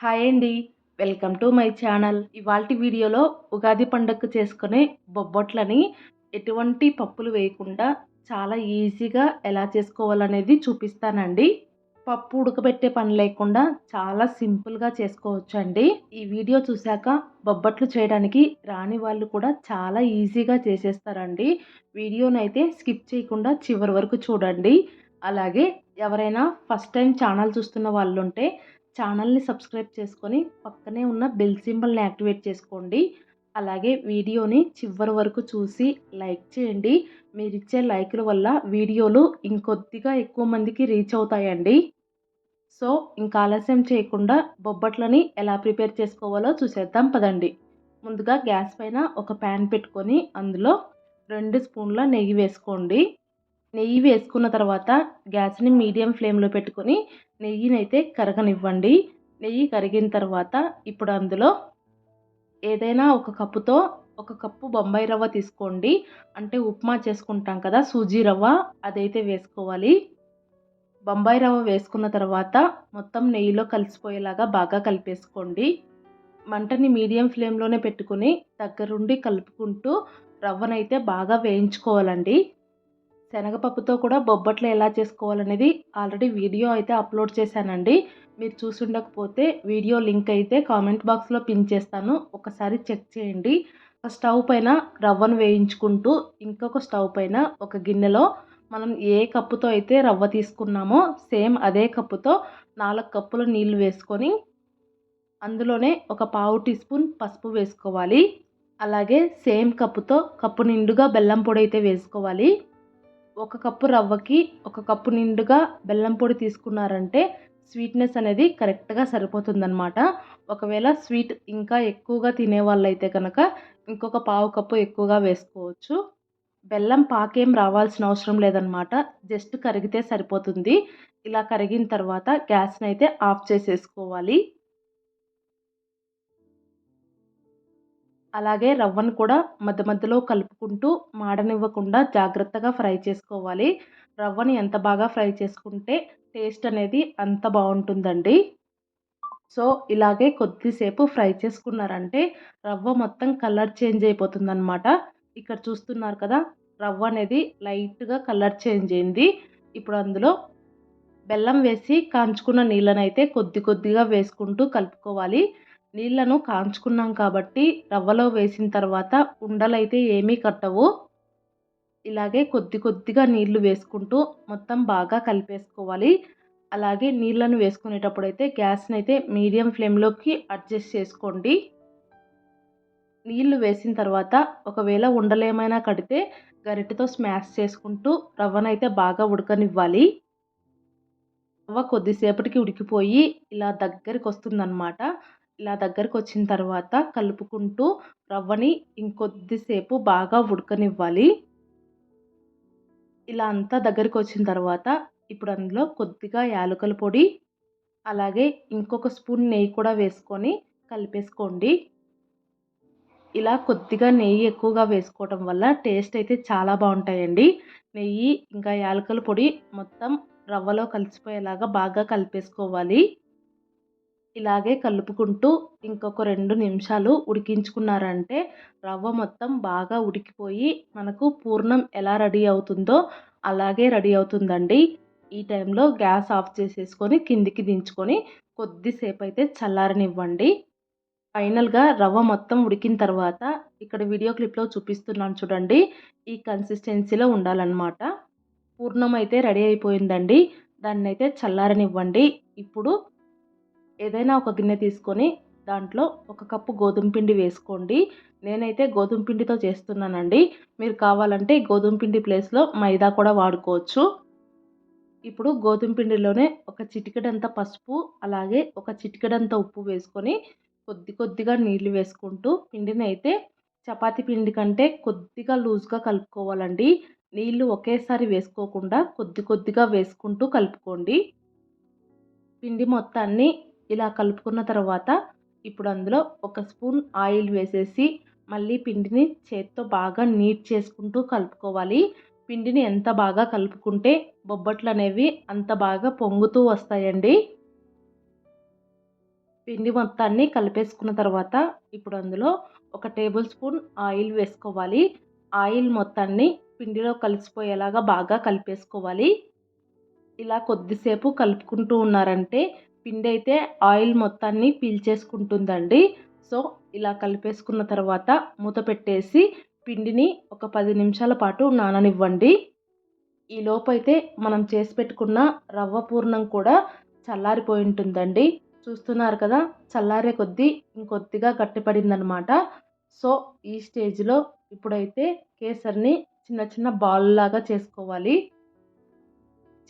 Hi అండి. Welcome to my channel. ఇవాల్టి వీడియోలో ఉగాది పండగకు చేసుకునే బొబ్బట్లని ఎటువంటి పప్పులు వేయకుండా చాలా ఈజీగా ఎలా చేసుకోవాలనేది చూపిస్తానండి. పప్పు ఉడకబెట్టే పని లేకుండా చాలా సింపుల్గా చేసుకోవచ్చండి. ఈ వీడియో చూశాక బొబ్బట్లు చేయడానికి రాని వాళ్ళు కూడా చాలా ఈజీగా చేసేస్తారండి. వీడియోనైతే స్కిప్ చేయకుండా చివరి వరకు చూడండి. అలాగే ఎవరైనా ఫస్ట్ టైం ఛానల్ చూస్తున్న వాళ్ళు ఉంటే ఛానల్ని సబ్స్క్రైబ్ చేసుకొని పక్కనే ఉన్న బెల్ సింబల్ని యాక్టివేట్ చేసుకోండి. అలాగే వీడియోని చివరి వరకు చూసి లైక్ చేయండి. మీరు ఇచ్చే లైకుల వల్ల వీడియోలు ఇంకొద్దిగా ఎక్కువ మందికి రీచ్ అవుతాయండి. సో ఇంకా ఆలస్యం చేయకుండా బొబ్బట్లని ఎలా ప్రిపేర్ చేసుకోవాలో చూసేద్దాం పదండి. ముందుగా గ్యాస్ పైన ఒక ప్యాన్ పెట్టుకొని అందులో రెండు స్పూన్ల నెయ్యి వేసుకోండి. నెయ్యి వేసుకున్న తర్వాత గ్యాస్ని మీడియం ఫ్లేమ్లో పెట్టుకొని నెయ్యిని అయితే కరగనివ్వండి. నెయ్యి కరిగిన తర్వాత ఇప్పుడు అందులో ఏదైనా ఒక కప్పుతో ఒక కప్పు బొంబాయి రవ్వ తీసుకోండి. అంటే ఉప్మా చేసుకుంటాం కదా సూజీ రవ్వ అదైతే వేసుకోవాలి. బొంబాయి రవ్వ వేసుకున్న తర్వాత మొత్తం నెయ్యిలో కలిసిపోయేలాగా బాగా కలిపేసుకోండి. మంటని మీడియం ఫ్లేమ్లోనే పెట్టుకుని దగ్గరుండి కలుపుకుంటూ రవ్వనైతే బాగా వేయించుకోవాలండి. శనగపప్పుతో కూడా బొబ్బట్లు ఎలా చేసుకోవాలనేది ఆల్రెడీ వీడియో అయితే అప్లోడ్ చేశానండి. మీరు చూసుండకపోతే వీడియో లింక్ అయితే కామెంట్ బాక్స్లో పిన్ చేస్తాను. ఒకసారి చెక్ చేయండి. ఒక స్టవ్ పైన రవ్వను వేయించుకుంటూ ఇంకొక స్టవ్ పైన ఒక గిన్నెలో మనం ఏ కప్పుతో అయితే రవ్వ తీసుకున్నామో సేమ్ అదే కప్పుతో నాలుగు కప్పుల నీళ్ళు వేసుకొని అందులోనే ఒక పావు టీ స్పూన్ పసుపు వేసుకోవాలి. అలాగే సేమ్ కప్పుతో కప్పు నిండుగా బెల్లం పొడి అయితే వేసుకోవాలి. ఒక కప్పు రవ్వకి ఒక కప్పు నిండుగా బెల్లం పొడి తీసుకున్నారంటే స్వీట్నెస్ అనేది కరెక్ట్గా సరిపోతుందన్నమాట. ఒకవేళ స్వీట్ ఇంకా ఎక్కువగా తినే వాళ్ళైతే కనుక ఇంకొక పావు కప్పు ఎక్కువగా వేసుకోవచ్చు. బెల్లం పాకేం రావాల్సిన అవసరం లేదనమాట జస్ట్ కరిగితే సరిపోతుంది. ఇలా కరిగిన తర్వాత గ్యాస్ని అయితే ఆఫ్ చేసేసుకోవాలి. అలాగే రవ్వను కూడా మధ్య మధ్యలో కలుపుకుంటూ మాడనివ్వకుండా జాగ్రత్తగా ఫ్రై చేసుకోవాలి. రవ్వని ఎంత బాగా ఫ్రై చేసుకుంటే టేస్ట్ అనేది అంత బాగుంటుందండి. సో ఇలాగే కొద్దిసేపు ఫ్రై చేసుకున్నారంటే రవ్వ మొత్తం కలర్ చేంజ్ అయిపోతుందన్నమాట. ఇక్కడ చూస్తున్నారు కదా రవ్వ అనేది లైట్గా కలర్ చేంజ్ అయింది. ఇప్పుడు అందులో బెల్లం వేసి కాంచుకున్న నీళ్ళనైతే కొద్ది కొద్దిగా వేసుకుంటూ కలుపుకోవాలి. నీళ్ళను కాంచుకున్నాం కాబట్టి రవ్వలో వేసిన తర్వాత ఉండలైతే ఏమీ కట్టవు. ఇలాగే కొద్ది కొద్దిగా నీళ్ళు వేసుకుంటూ మొత్తం బాగా కలిపేసుకోవాలి. అలాగే నీళ్ళను వేసుకునేటప్పుడు అయితే గ్యాస్ని అయితే మీడియం ఫ్లేమ్లోకి అడ్జస్ట్ చేసుకోండి. నీళ్ళు వేసిన తర్వాత ఒకవేళ ఉండలేమైనా కడితే గరిటెతో స్మాష్ చేసుకుంటూ రవ్వనైతే బాగా ఉడకనివ్వాలి. రవ్వ కొద్దిసేపటికి ఉడికిపోయి ఇలా దగ్గరికి వస్తుందన్నమాట ఇలా దగ్గరకు వచ్చిన తర్వాత కలుపుకుంటూ రవ్వని ఇంకొద్దిసేపు బాగా ఉడకనివ్వాలి. ఇలా అంతా దగ్గరికి వచ్చిన తర్వాత ఇప్పుడు అందులో కొద్దిగా యాలకుల పొడి అలాగే ఇంకొక స్పూన్ నెయ్యి కూడా వేసుకొని కలిపేసుకోండి. ఇలా కొద్దిగా నెయ్యి ఎక్కువగా వేసుకోవడం వల్ల టేస్ట్ అయితే చాలా బాగుంటాయండి. నెయ్యి ఇంకా యాలకుల పొడి మొత్తం రవ్వలో కలిసిపోయేలాగా బాగా కలిపేసుకోవాలి. ఇలాగే కలుపుకుంటూ ఇంకొక రెండు నిమిషాలు ఉడికించుకున్నారంటే రవ్వ మొత్తం బాగా ఉడికిపోయి మనకు పూర్ణం ఎలా రెడీ అవుతుందో అలాగే రెడీ అవుతుందండి. ఈ టైంలో గ్యాస్ ఆఫ్ చేసేసుకొని కిందికి దించుకొని కొద్దిసేపు అయితే చల్లారనివ్వండి. ఫైనల్గా రవ్వ మొత్తం ఉడికిన తర్వాత ఇక్కడ వీడియో క్లిప్లో చూపిస్తున్నాను చూడండి. ఈ కన్సిస్టెన్సీలో ఉండాలన్నమాట. పూర్ణం అయితే రెడీ అయిపోయిందండి. దాన్ని అయితే చల్లారనివ్వండి. ఇప్పుడు ఏదైనా ఒక గిన్నె తీసుకొని దాంట్లో ఒక కప్పు గోధుమ పిండి వేసుకోండి. నేనైతే గోధుమ పిండితో చేస్తున్నానండి. మీరు కావాలంటే గోధుమ పిండి ప్లేస్లో మైదా కూడా వాడుకోవచ్చు. ఇప్పుడు గోధుమ పిండిలోనే ఒక చిటికెడంత పసుపు అలాగే ఒక చిటికెడంత ఉప్పు వేసుకొని కొద్ది కొద్దిగా నీళ్ళు వేసుకుంటూ పిండిని అయితే చపాతీ పిండి కంటే కొద్దిగా లూజ్గా కలుపుకోవాలండి. నీళ్ళు ఒకేసారి వేసుకోకుండా కొద్ది కొద్దిగా వేసుకుంటూ కలుపుకోండి. పిండి మొత్తాన్ని ఇలా కలుపుకున్న తర్వాత ఇప్పుడు అందులో ఒక స్పూన్ ఆయిల్ వేసేసి మళ్ళీ పిండిని చేత్తో బాగా నీట్ చేసుకుంటూ కలుపుకోవాలి. పిండిని ఎంత బాగా కలుపుకుంటే బొబ్బట్లు అనేవి అంత బాగా పొంగుతూ వస్తాయండి. పిండి మొత్తాన్ని కలిపేసుకున్న తర్వాత ఇప్పుడు అందులో ఒక టేబుల్ స్పూన్ ఆయిల్ వేసుకోవాలి. ఆయిల్ మొత్తాన్ని పిండిలో కలిసిపోయేలాగా బాగా కలిపేసుకోవాలి. ఇలా కొద్దిసేపు కలుపుకుంటూ ఉన్నారంటే పిండి అయితే ఆయిల్ మొత్తాన్ని పీల్చేసుకుంటుందండి. సో ఇలా కలిపేసుకున్న తర్వాత మూత పెట్టేసి పిండిని ఒక పది నిమిషాల పాటు నాననివ్వండి. ఈ లోపైతే మనం చేసి పెట్టుకున్న రవ్వ పూర్ణం కూడా చల్లారిపోయి ఉంటుందండి. చూస్తున్నారు కదా చల్లారే కొద్దీ ఇంకొద్దిగా గట్టిపడిందనమాట. సో ఈ స్టేజ్లో ఇప్పుడైతే కేసరిని చిన్న చిన్న బాల్ లాగా చేసుకోవాలి.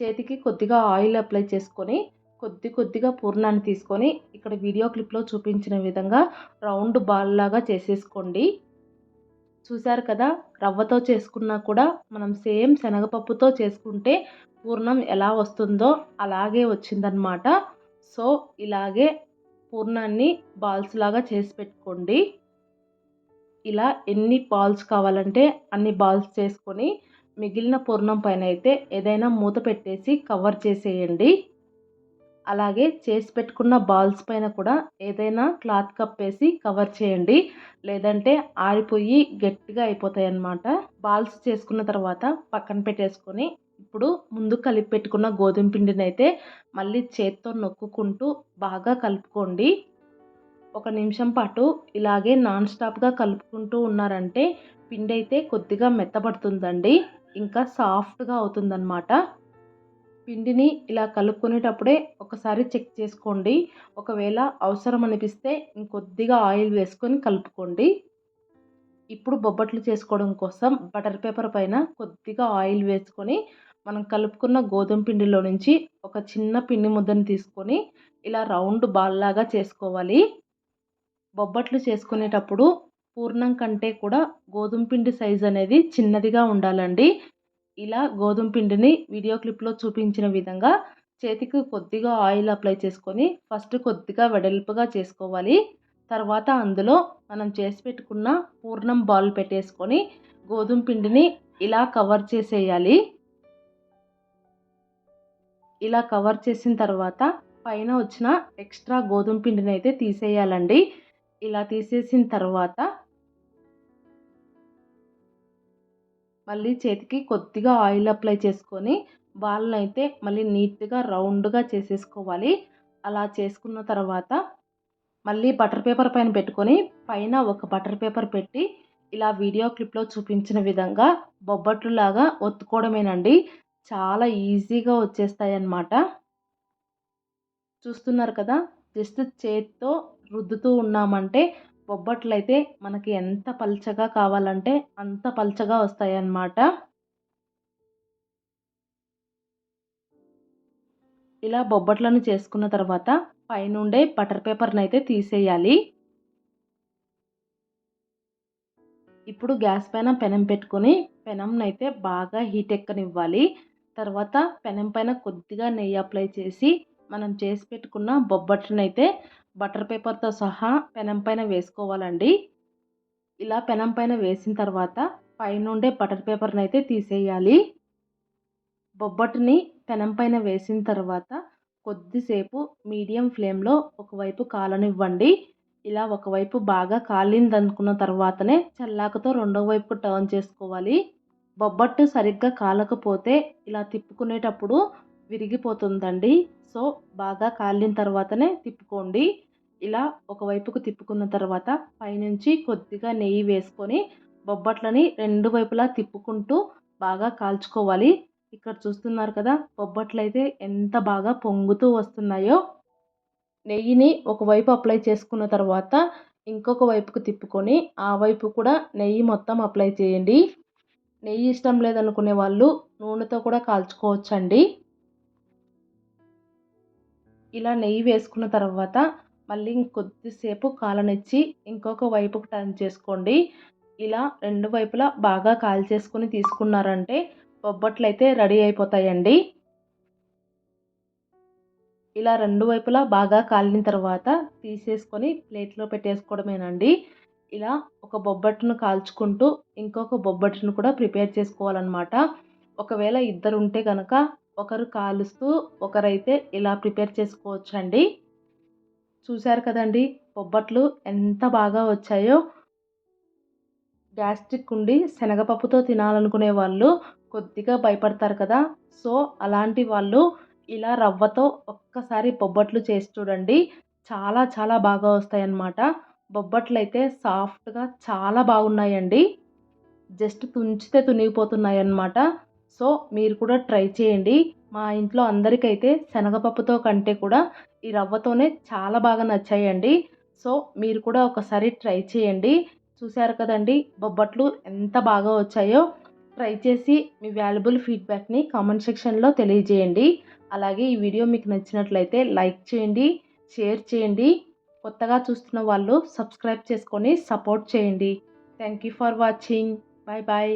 చేతికి కొద్దిగా ఆయిల్ అప్లై చేసుకొని కొద్ది కొద్దిగా పూర్ణాన్ని తీసుకొని ఇక్కడ వీడియో క్లిప్లో చూపించిన విధంగా రౌండ్ బాల్ లాగా చేసేసుకోండి. చూసారు కదా? రవ్వతో చేసుకున్నా కూడా మనం సేమ్ శనగపప్పుతో చేసుకుంటే పూర్ణం ఎలా వస్తుందో అలాగే వచ్చిందనమాట సో ఇలాగే పూర్ణాన్ని బాల్స్ లాగా చేసి పెట్టుకోండి. ఇలా ఎన్ని బాల్స్ కావాలంటే అన్ని బాల్స్ చేసుకొని మిగిలిన పూర్ణం పైన అయితే ఏదైనా మూత పెట్టేసి కవర్ చేసేయండి. అలాగే చేసి పెట్టుకున్న బాల్స్ పైన కూడా ఏదైనా క్లాత్ కప్పేసి కవర్ చేయండి. లేదంటే ఆరిపోయి గట్టిగా అయిపోతాయి అన్నమాట బాల్స్ చేసుకున్న తర్వాత పక్కన పెట్టేసుకొని ఇప్పుడు ముందు కలిపి పెట్టుకున్న గోధుమ పిండిని అయితే మళ్ళీ చేత్తో నొక్కుకుంటూ బాగా కలుపుకోండి. ఒక నిమిషం పాటు ఇలాగే నాన్ స్టాప్గా కలుపుకుంటూ ఉన్నారంటే పిండి అయితే కొద్దిగా మెత్తబడుతుందండి. ఇంకా సాఫ్ట్గా అవుతుందన్నమాట. పిండిని ఇలా కలుపుకునేటప్పుడే ఒకసారి చెక్ చేసుకోండి. ఒకవేళ అవసరం అనిపిస్తే ఇంకొద్దిగా ఆయిల్ వేసుకొని కలుపుకోండి. ఇప్పుడు బొబ్బట్లు చేసుకోవడం కోసం బటర్ పేపర్ పైన కొద్దిగా ఆయిల్ వేసుకొని మనం కలుపుకున్న గోధుమ పిండిలో నుంచి ఒక చిన్న పిండి ముద్దను తీసుకొని ఇలా రౌండ్ బాల్ లాగా చేసుకోవాలి. బొబ్బట్లు చేసుకునేటప్పుడు పూర్ణం కంటే కూడా గోధుమ పిండి సైజ్ అనేది చిన్నదిగా ఉండాలండి. ఇలా గోధుమ పిండిని వీడియో క్లిప్లో చూపించిన విధంగా చేతికి కొద్దిగా ఆయిల్ అప్లై చేసుకొని ఫస్ట్ కొద్దిగా వెడల్పుగా చేసుకోవాలి. తర్వాత అందులో మనం చేసి పెట్టుకున్న పూర్ణం బాల్ పెట్టేసుకొని గోధుమ పిండిని ఇలా కవర్ చేసేయాలి. ఇలా కవర్ చేసిన తర్వాత పైన వచ్చిన ఎక్స్ట్రా గోధుమ పిండిని అయితే తీసేయాలండి. ఇలా తీసేసిన తర్వాత మళ్ళీ చేతికి కొద్దిగా ఆయిల్ అప్లై చేసుకొని బాల్ని అయితే మళ్ళీ నీట్గా రౌండ్గా చేసేసుకోవాలి. అలా చేసుకున్న తర్వాత మళ్ళీ బటర్ పేపర్ పైన పెట్టుకొని పైన ఒక బటర్ పేపర్ పెట్టి ఇలా వీడియో క్లిప్లో చూపించిన విధంగా బొబ్బట్లు లాగా ఒత్తుకోవడమేనండి. చాలా ఈజీగా వచ్చేస్తాయి అన్నమాట చూస్తున్నారు కదా? జస్ట్ చేత్తో రుద్దుతూ ఉన్నామంటే బొబ్బట్లు అయితే మనకి ఎంత పల్చగా కావాలంటే అంత పల్చగా వస్తాయి అన్నమాట ఇలా బొబ్బట్లను చేసుకున్న తర్వాత పైనుండే బటర్ పేపర్ని అయితే తీసేయాలి. ఇప్పుడు గ్యాస్ పైన పెనం పెట్టుకొని పెనంనైతే అయితే బాగా హీట్ ఎక్కనివ్వాలి. తర్వాత పెనం పైన కొద్దిగా నెయ్యి అప్లై చేసి మనం చేసి పెట్టుకున్న బొబ్బట్లనైతే బటర్ పేపర్తో సహా పెనం పైన వేసుకోవాలండి. ఇలా పెనం పైన వేసిన తర్వాత పైనుండే బటర్ పేపర్ని అయితే తీసేయాలి. బొబ్బట్టుని పెనం పైన వేసిన తర్వాత కొద్దిసేపు మీడియం ఫ్లేమ్లో ఒకవైపు కాలనివ్వండి. ఇలా ఒకవైపు బాగా కాలిందనుకున్న తర్వాతనే చల్లాకతో రెండో వైపు టర్న్ చేసుకోవాలి. బొబ్బట్టు సరిగ్గా కాలకపోతే ఇలా తిప్పుకునేటప్పుడు విరిగిపోతుందండి. సో బాగా కాలిన తర్వాతనే తిప్పుకోండి. ఇలా ఒకవైపుకు తిప్పుకున్న తర్వాత పైనుంచి కొద్దిగా నెయ్యి వేసుకొని బొబ్బట్లని రెండు వైపులా తిప్పుకుంటూ బాగా కాల్చుకోవాలి. ఇక్కడ చూస్తున్నారు కదా బొబ్బట్లు అయితే ఎంత బాగా పొంగుతూ వస్తున్నాయో. నెయ్యిని ఒకవైపు అప్లై చేసుకున్న తర్వాత ఇంకొక వైపుకు తిప్పుకొని ఆ వైపు కూడా నెయ్యి మొత్తం అప్లై చేయండి. నెయ్యి ఇష్టం లేదనుకునే వాళ్ళు నూనెతో కూడా కాల్చుకోవచ్చండి. ఇలా నెయ్యి వేసుకున్న తర్వాత మళ్ళీ ఇంకొద్దిసేపు కాలనిచ్చి ఇంకొక వైపుకు టర్న్ చేసుకోండి. ఇలా రెండు వైపులా బాగా కాల్చేసుకొని తీసుకున్నారంటే బొబ్బట్లు అయితే రెడీ అయిపోతాయండి. ఇలా రెండు వైపులా బాగా కాలిన తర్వాత తీసేసుకొని ప్లేట్లో పెట్టేసుకోవడమేనండి. ఇలా ఒక బొబ్బట్టును కాల్చుకుంటూ ఇంకొక బొబ్బట్టును కూడా ప్రిపేర్ చేసుకోవాలన్నమాట. ఒకవేళ ఇద్దరు ఉంటే కనుక ఒకరు కాలుస్తూ ఒకరైతే ఇలా ప్రిపేర్ చేసుకోవచ్చండి. చూశారు కదండి బొబ్బట్లు ఎంత బాగా వచ్చాయో. గ్యాస్ట్రిక్ ఉండి శనగపప్పుతో తినాలనుకునే వాళ్ళు కొద్దిగా భయపడతారు కదా. సో అలాంటి వాళ్ళు ఇలా రవ్వతో ఒక్కసారి బొబ్బట్లు చేసి చూడండి చాలా చాలా బాగా వస్తాయన్నమాట. బొబ్బట్లు అయితే సాఫ్ట్గా చాలా బాగున్నాయండి. జస్ట్ తుంచితే తునిగిపోతున్నాయి అన్నమాట సో మీరు కూడా ట్రై చేయండి. మా ఇంట్లో అందరికైతే శనగపప్పుతో కంటే కూడా ఈ రవ్వతోనే చాలా బాగా నచ్చాయండి. సో మీరు కూడా ఒకసారి ట్రై చేయండి. చూశారు కదండి బొబ్బట్లు ఎంత బాగా వచ్చాయో. ట్రై చేసి మీ వాల్యుబుల్ ఫీడ్బ్యాక్ని కామెంట్ సెక్షన్లో తెలియజేయండి. అలాగే ఈ వీడియో మీకు నచ్చినట్లయితే లైక్ చేయండి షేర్ చేయండి. కొత్తగా చూస్తున్న వాళ్ళు సబ్స్క్రైబ్ చేసుకొని సపోర్ట్ చేయండి. Thank you for watching. Bye bye